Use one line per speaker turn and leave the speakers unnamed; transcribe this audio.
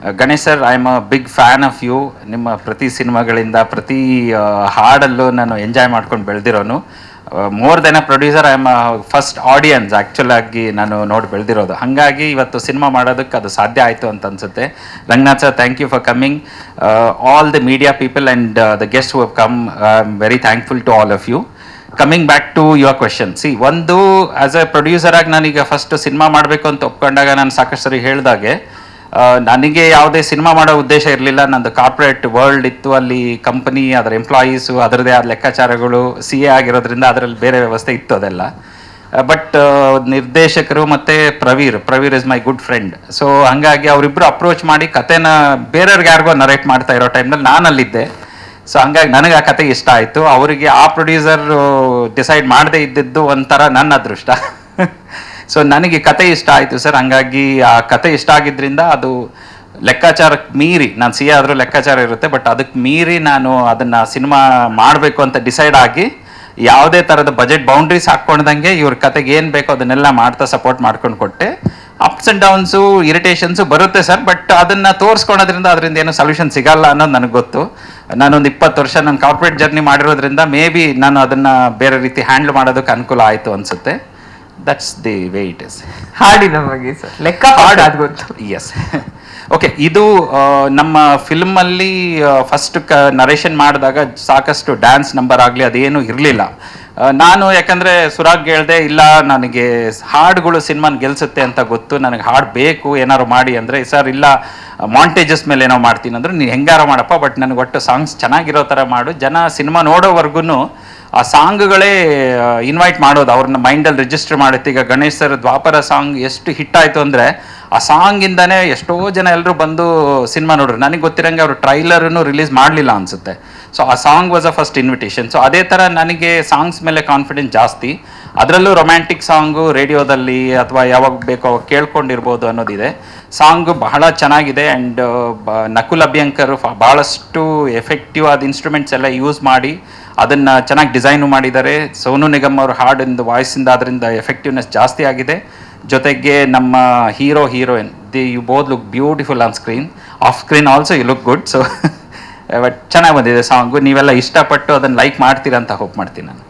Ganesh sir I am a big fan of you ನಿಮ್ಮ ಪ್ರತಿ ಸಿನಿಮಾಗಳಿಂದ ಪ್ರತಿ ಆ, ಹಾಡಲ್ಲೂ ನಾನು ಎಂಜಾಯ್ ಮಾಡ್ಕೊಂಡು ಬೆಳೆದಿರೋನು. More than a producer I am first audience actual ಆಗಿ ನಾನು ನೋಡಿ ಬೆಳೆದಿರೋದು. ಹಾಗಾಗಿ ಇವತ್ತು ಸಿನಿಮಾ ಮಾಡೋದಕ್ಕೆ ಅದು ಸಾಧ್ಯ ಆಯಿತು ಅಂತ ಅನ್ಸುತ್ತೆ. Ranganath sir thank you for coming all the media people and the guest who come I am very thankful to all of you coming back to your question C ಒಂದು ಆ್ಯಸ್ ಎ ಪ್ರೊಡ್ಯೂಸರ್ ಆಗಿ ನಾನೀಗ first cinema ಮಾಡಬೇಕು ಅಂತ ಒಪ್ಕೊಂಡಾಗ ನಾನು ಸಾಕಷ್ಟು ಸರಿ ಹೇಳ್ದಾಗೆ ನನಗೆ ಯಾವುದೇ ಸಿನಿಮಾ ಮಾಡೋ ಉದ್ದೇಶ ಇರಲಿಲ್ಲ. ನಂದು ಕಾರ್ಪೊರೇಟ್ ವರ್ಲ್ಡ್ ಇತ್ತು. ಅಲ್ಲಿ ಕಂಪನಿ ಅದರ ಎಂಪ್ಲಾಯೀಸು ಅದರದೇ ಆದ ಲೆಕ್ಕಾಚಾರಗಳು ಸಿ ಎ ಆಗಿರೋದ್ರಿಂದ ಅದರಲ್ಲಿ ಬೇರೆ ವ್ಯವಸ್ಥೆ ಇತ್ತು ಅದೆಲ್ಲ. ಬಟ್ ನಿರ್ದೇಶಕರು ಮತ್ತು Praveer Praveer is my good friend so ಹಾಗಾಗಿ ಅವರಿಬ್ಬರು ಅಪ್ರೋಚ್ ಮಾಡಿ ಕತೆನ ಬೇರೆಯವ್ರಿಗೆ ಯಾರಿಗೋ ನರೇಟ್ ಮಾಡ್ತಾ ಇರೋ ಟೈಮ್ನಲ್ಲಿ ನಾನು ಅಲ್ಲಿದ್ದೆ ಸೊ ಹಂಗಾಗಿ ನನಗೆ ಆ ಕತೆ ಇಷ್ಟ ಆಯಿತು. ಅವರಿಗೆ ಆ ಪ್ರೊಡ್ಯೂಸರ್ ಡಿಸೈಡ್ ಮಾಡದೇ ಇದ್ದಿದ್ದು ಒಂಥರ ನನ್ನ ಅದೃಷ್ಟ. ಸೊ ನನಗೆ ಕತೆ ಇಷ್ಟ ಆಯಿತು ಸರ್. ಹಂಗಾಗಿ ಆ ಕತೆ ಇಷ್ಟ ಆಗಿದ್ದರಿಂದ ಅದು ಲೆಕ್ಕಾಚಾರಕ್ಕೆ ಮೀರಿ, ನಾನು ಸಿ ಆದರೂ ಲೆಕ್ಕಾಚಾರ ಇರುತ್ತೆ ಬಟ್ ಅದಕ್ಕೆ ಮೀರಿ ನಾನು ಅದನ್ನು ಸಿನಿಮಾ ಮಾಡಬೇಕು ಅಂತ ಡಿಸೈಡ್ ಆಗಿ ಯಾವುದೇ ಥರದ ಬಜೆಟ್ ಬೌಂಡ್ರೀಸ್ ಹಾಕ್ಕೊಂಡ್ದಂಗೆ ಇವ್ರ ಕತೆಗೆ ಏನು ಬೇಕೋ ಅದನ್ನೆಲ್ಲ ಮಾಡ್ತಾ ಸಪೋರ್ಟ್ ಮಾಡ್ಕೊಂಡು ಕೊಟ್ಟೆ. ಅಪ್ಸ್ ಆ್ಯಂಡ್ ಡೌನ್ಸು ಇರಿಟೇಷನ್ಸು ಬರುತ್ತೆ ಸರ್ ಬಟ್ ಅದನ್ನು ತೋರಿಸ್ಕೊಳೋದ್ರಿಂದ ಅದರಿಂದ ಏನೂ ಸೊಲ್ಯೂಷನ್ ಸಿಗಲ್ಲ ಅನ್ನೋದು ನನಗೆ ಗೊತ್ತು. ನಾನೊಂದು ಇಪ್ಪತ್ತು ವರ್ಷ ನಾನು ಕಾರ್ಪೊರೇಟ್ ಜರ್ನಿ ಮಾಡಿರೋದ್ರಿಂದ ಮೇ ಬಿ ನಾನು ಅದನ್ನು ಬೇರೆ ರೀತಿ ಹ್ಯಾಂಡ್ಲ್ ಮಾಡೋದಕ್ಕೆ ಅನುಕೂಲ ಆಯಿತು ಅನ್ಸುತ್ತೆ. That's the way it is
ಹಾಡಿನ ಬಗ್ಗೆ ಸರ್. ಲೆಕ್ಕ ಹಾಡ್. ಅದು ಗೊತ್ತು.
ಎಸ್ ಓಕೆ ಇದು ನಮ್ಮ ಫಿಲ್ಮ್ ಅಲ್ಲಿ ಫಸ್ಟ್ ಕ ನರೇಷನ್ ಮಾಡಿದಾಗ ಸಾಕಷ್ಟು ಡ್ಯಾನ್ಸ್ ನಂಬರ್ ಆಗಲಿ ಅದೇನು ಇರಲಿಲ್ಲ. ನಾನು ಯಾಕಂದ್ರೆ ಸುರಾಗ್ ಹೇಳ್ದೆ, ಇಲ್ಲ, ನನಗೆ ಹಾಡುಗಳು ಸಿನಿಮಾನ ಗೆಲ್ಸುತ್ತೆ ಅಂತ ಗೊತ್ತು, ನನಗೆ ಹಾಡು ಬೇಕು, ಏನಾರು ಮಾಡಿ ಅಂದರೆ, ಸರ್, ಇಲ್ಲ ಮಾಂಟೇಜಸ್ ಮೇಲೆ ಏನೋ ಮಾಡ್ತೀನಿ ಅಂದ್ರೆ, ನೀನು ಹೆಂಗಾರ ಮಾಡಪ್ಪ, ಬಟ್ ನನಗೆ ಒಟ್ಟು ಸಾಂಗ್ಸ್ ಚೆನ್ನಾಗಿರೋ ಥರ ಮಾಡು. ಜನ ಸಿನಿಮಾ ನೋಡೋವರೆಗೂ ಆ ಸಾಂಗ್ಗಳೇ ಇನ್ವೈಟ್ ಮಾಡೋದು, ಅವ್ರನ್ನ ಮೈಂಡಲ್ಲಿ ರಿಜಿಸ್ಟರ್ ಮಾಡುತ್ತೆ. ಈಗ ಗಣೇಶ್ ಸರ್ ದ್ವಾಪರ ಸಾಂಗ್ ಎಷ್ಟು ಹಿಟ್ ಆಯಿತು ಅಂದರೆ ಆ ಸಾಂಗಿಂದನೇ ಎಷ್ಟೋ ಜನ ಎಲ್ಲರೂ ಬಂದು ಸಿನಿಮಾ ನೋಡ್ರು. ನನಗೆ ಗೊತ್ತಿರಂಗೆ ಅವರು ಟ್ರೈಲರನ್ನು ರಿಲೀಸ್ ಮಾಡಲಿಲ್ಲ ಅನಿಸುತ್ತೆ. ಸೊ ಆ song was a first invitation so ಅದೇ ಥರ ನನಗೆ ಸಾಂಗ್ಸ್ ಮೇಲೆ ಕಾನ್ಫಿಡೆನ್ಸ್ ಜಾಸ್ತಿ. ಅದರಲ್ಲೂ ರೊಮ್ಯಾಂಟಿಕ್ ಸಾಂಗು ರೇಡಿಯೋದಲ್ಲಿ ಅಥವಾ ಯಾವಾಗ ಬೇಕೋ ಅವಾಗ ಕೇಳ್ಕೊಂಡಿರ್ಬೋದು ಅನ್ನೋದಿದೆ. ಸಾಂಗು ಬಹಳ ಚೆನ್ನಾಗಿದೆ ಆ್ಯಂಡ್ ನಕುಲ್ ಅಭ್ಯಂಕರ್ ಭಾಳಷ್ಟು ಎಫೆಕ್ಟಿವ್ ಆದ ಇನ್ಸ್ಟ್ರೂಮೆಂಟ್ಸ್ ಎಲ್ಲ ಯೂಸ್ ಮಾಡಿ ಅದನ್ನು ಚೆನ್ನಾಗಿ ಡಿಸೈನು ಮಾಡಿದ್ದಾರೆ. ಸೋನು ನಿಗಮ್ ಅವ್ರ ಹಾಡಿಂದ ವಾಯ್ಸಿಂದ ಅದರಿಂದ ಎಫೆಕ್ಟಿವ್ನೆಸ್ ಜಾಸ್ತಿ ಆಗಿದೆ. ಜೊತೆಗೆ ನಮ್ಮ hero, heroine, the you both look beautiful on screen. Off screen also you look good so but ಚೆನ್ನಾಗಿ ಬಂದಿದೆ ಸಾಂಗು. ನೀವೆಲ್ಲ ಇಷ್ಟಪಟ್ಟು ಅದನ್ನು ಲೈಕ್ ಮಾಡ್ತೀರಾ ಅಂತ ಹೋಪ್ ಮಾಡ್ತೀನಿ ನಾನು.